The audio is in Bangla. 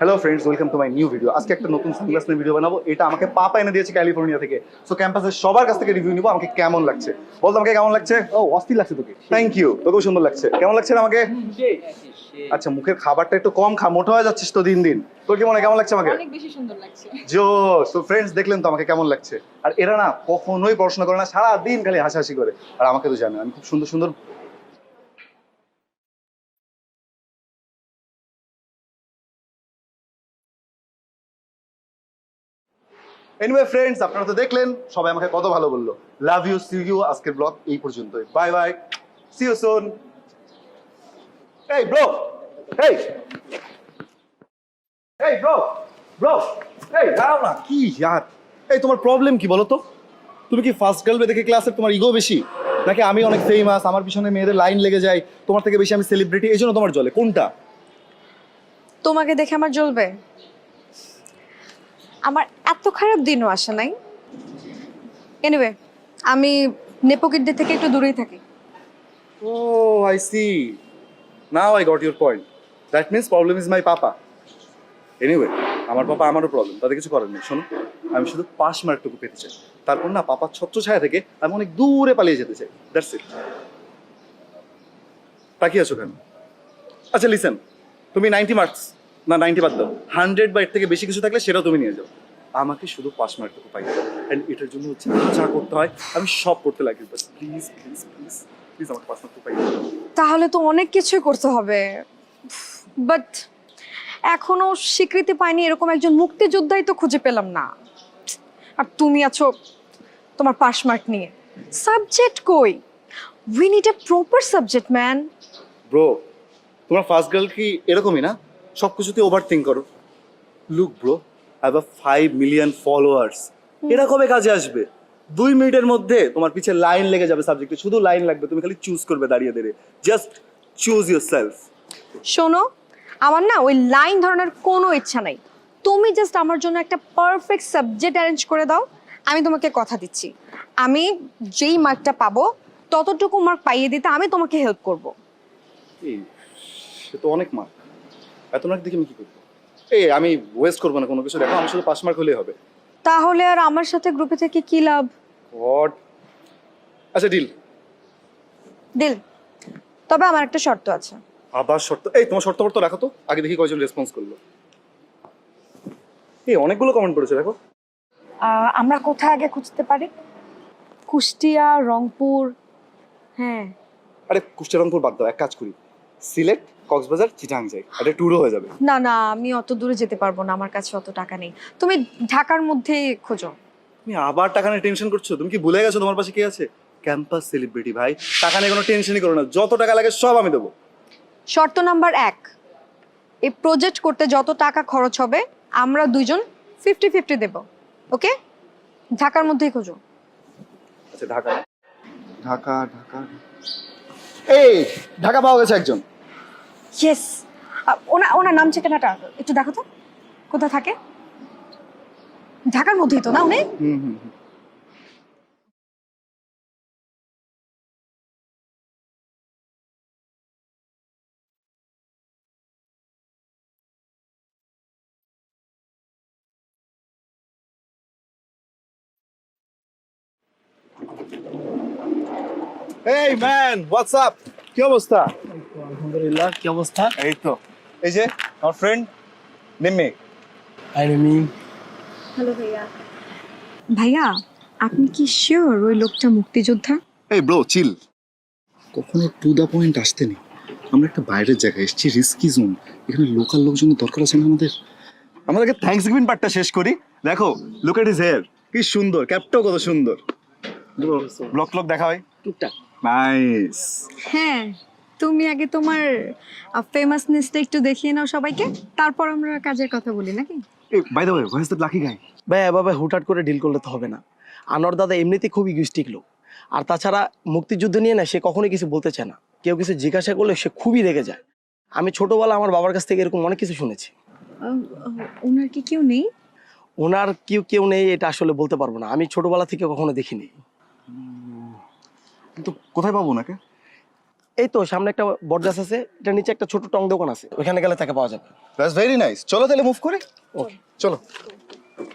Hello friends welcome to my new video আজকে একটা নতুন সানগ্লাস নিয়ে ভিডিও বানাবো। এটা আমাকে পাপা এনে দিয়েছে ক্যালিফোর্নিয়া থেকে। সো ক্যাম্পাসের সবার কাছ থেকে রিভিউ নিবো আমাকে কেমন লাগছে? বলতো আমাকে কেমন লাগছে? ও অস্থির লাগছে তোকে। থ্যাংক ইউ তোকেও সুন্দর লাগছে। কেমন লাগছে আমাকে? আচ্ছা মুখের খাবারটা একটু কম খা মোটা হয়ে যাচ্ছিস তো দিন দিন। তোর কি মনে কেমন লাগছে আমাকে? অনেক বেশি সুন্দর লাগছে। জো সো ফ্রেন্ডস দেখলেন তো আমাকে কেমন লাগছে। আর এরা না কখনোই পড়াশোনা করে না সারা দিন খালি হাসাহাসি করে। আর আমাকে তো জানে আমি খুব সুন্দর সুন্দর এনিওয়ে ফ্রেন্ডস আপনারা তো দেখলেন, সবাই আমাকে কত ভালো বলল। লাভ ইউ সি ইউ আজকের ব্লগ এই পর্যন্তই। Bye bye see you soon এই ব্রো এই এই ব্রো ব্রো এই দাঁড়াও না, কি ইয়ার এই তোমার প্রবলেম কি বলো তো? তুমি কি ফার্স্ট গার্ল দেখে ক্লাসের তোমার ইগো বেশি? নাকি আমি অনেক ফেমাস আমার পিছনে মেয়েদের লাইন লেগে যায়, তোমার থেকে বেশি আমি সেলিব্রিটি এই জন্য তোমার জলে। কোনটা? তোমাকে দেখে আমার জ্বলবে? আমার এত খারাপ দিনও আসে নাই। এনিওয়ে আমি নেপোকিটদের থেকে একটু দূরেই থাকি। ও I see now I got your point that means problem is my papa anyway আমার পাপা আমারও প্রবলেম তাতে কিছু করার নেই। শোনো, আমি শুধু পাশ মার্কটুকু পেতে চাই। তারপর না, পাপার ছত্র ছায়া থেকে আমি অনেক দূরে পালিয়ে যেতে চাই। দ্যাটস ইট তাকিয়ে আছো কেন? আচ্ছা লিসেন তুমি নাইনটি মার্কস না নাইনটি বাদ দাও। হান্ড্রেড বা এর থেকে বেশি কিছু থাকলে সেটাও তুমি নিয়ে যাও। আমাকে শুধু পাস মার্কটুকু পাই অ্যান্ড এটার জন্য হচ্ছে যা করতে হয় আমি সব করতে লাগি। বাস প্লিজ প্লিজ প্লিজ প্লিজ আমাকে পাস মার্কটুকু পাই তাহলে তো অনেক কিছুই করতে হবে। বাট এখনও স্বীকৃতি পাইনি এরকম একজন মুক্তিযোদ্ধাই তো খুঁজে পেলাম না। আর তুমি আছো তোমার পাস মার্ক নিয়ে। সাবজেক্ট কই? We need a proper subject man bro তোমার ফার্স্ট গার্ল কি এরকমই না? সব কিছুতে ওভার থিঙ্ক করো look bro I have five million followers এরা কবে কাজে আসবে? দুই মিনিটের মধ্যে তোমার পিছে লাইন লেগে যাবে সাবজেক্টে শুধু লাইন লাগবে তুমি খালি চুজ করবে দাঁড়িয়ে দাঁড়িয়ে। জাস্ট চুজ ইউর সেলফ শোনো আমার না ওই লাইন ধরনের কোনো ইচ্ছা নাই। তুমি জাস্ট আমার জন্য একটা পারফেক্ট সাবজেক্ট অ্যারেঞ্জ করে দাও। আমি তোমাকে কথা দিচ্ছি। আমি যেই মার্কটা পাবো ততটুকু মার্ক পাইয়ে দিতে আমি তোমাকে হেল্প করব। তো অনেক মার্ক এত মার্ক দেখে আমি কি করব? এই আমি ওয়েস্ট করব না কোনো কিছু। দেখো আমার শুধু পাস মার্ক হলেই হবে। তাহলে আর আমার সাথে গ্রুপে থেকে কি লাভ? হোয়াট আচ্ছা ডিল দিল তবে আমার একটা শর্ত আছে। আবার শর্ত? এই তোমার শর্ত তো রাখো তো। আগে দেখি কয়জন রেসপন্স করল। এই অনেকগুলো কমেন্ট করেছে দেখো। আমরা কোথায় আগে খুঁজতে পারি? কুষ্টিয়া রংপুর হ্যাঁ। আরে কুষ্টিয়ারংপুর বাদ দাও এক কাজ করি। সিলেট কক্সবাজার চিটাং যাই একটা ট্যুরও হয়ে যাবে। না না আমি অত দূরে যেতে পারব না আমার কাছে অত টাকা নেই। তুমি ঢাকার মধ্যে খোঁজো। তুমি আবার টাকা নিয়ে টেনশন করছ? তুমি কি ভুলে গেছো তোমার পাশে কি আছে? ক্যাম্পাস সেলিব্রিটি ভাই। টাকা নিয়ে কোনো টেনশনই করো না। যত টাকা লাগে সব আমি দেবো। শর্ত নাম্বার এক এই প্রজেক্ট করতে যত টাকা খরচ হবে আমরা দুইজন ফিফটি ফিফটি দেব। ওকে ঢাকার মধ্যেই খোঁজো। আচ্ছা ঢাকা ঢাকা ঢাকা। এই ঢাকা পাওয়া গেছে একজন। ইয়েস ওনা ওনার নাম ঠিকানাটা একটু দেখো তো। কোথায় থাকে? ঢাকার মধ্যেই তো না উনি? হুম। এই ম্যান হোয়াটস কি অবস্থা? আলহামদুলিল্লাহ কি অবস্থা? এই তো। এই যে আমার friend Nimmi I mean hello ভাইয়া। ভাইয়া আপনি কি শিওর ওই লোকটা মুক্তিযোদ্ধা? এই ব্রো চিল কখনো টু দ্য পয়েন্ট আসতে নেই। আমরা একটা বাইরের জায়গায় এসেছি রিস্কি জোন এখানে লোকাল লোকজনের দরকার আছে না আমাদের? আমাদেরকে থ্যাঙ্কস গিভিং পার্টটা শেষ করি। দেখো লুক এট ইজ হেয়ার কি সুন্দর ক্যাপটাও কত সুন্দর। ব্লক ব্লক দেখা হয়। টুকটাক। নাইস হ্যাঁ। তুমি আগে তোমার ফেমাসনেসটা একটু দেখিয়ে নাও সবাইকে তারপর আমরা কাজের কথা বলি নাকি? By the way who's the lucky guy ভাই এভাবে হুটহাট করে ডিল করলে তো হবে না। আনোয়ার দাদা এমনিতেই খুব ইগোইস্টিক লোক। আর তাছাড়া মুক্তিযুদ্ধ নিয়ে না সে কখনোই কিছু বলতে চায় না। কেউ কিছু জিজ্ঞাসা করলে সে খুবই রেগে যায়। আমি ছোটবেলা আমার বাবার কাছ থেকে এরকম অনেক কিছু শুনেছি। ওনার কি কেউ নেই? ওনার কেউ কেউ নেই এটা আসলে বলতে পারব না। আমি ছোটবেলা থেকে কখনো দেখিনি। কিন্তু কোথায় পাবো ওনাকে? এই তো সামনে একটা বরদাস আছে এটা নিচে একটা ছোট টং দোকান আছে ওখানে গেলে তাকে পাওয়া যাবে। দ্যাটস ভেরি নাইস চলো তাহলে মুভ করি? ওকে চলো।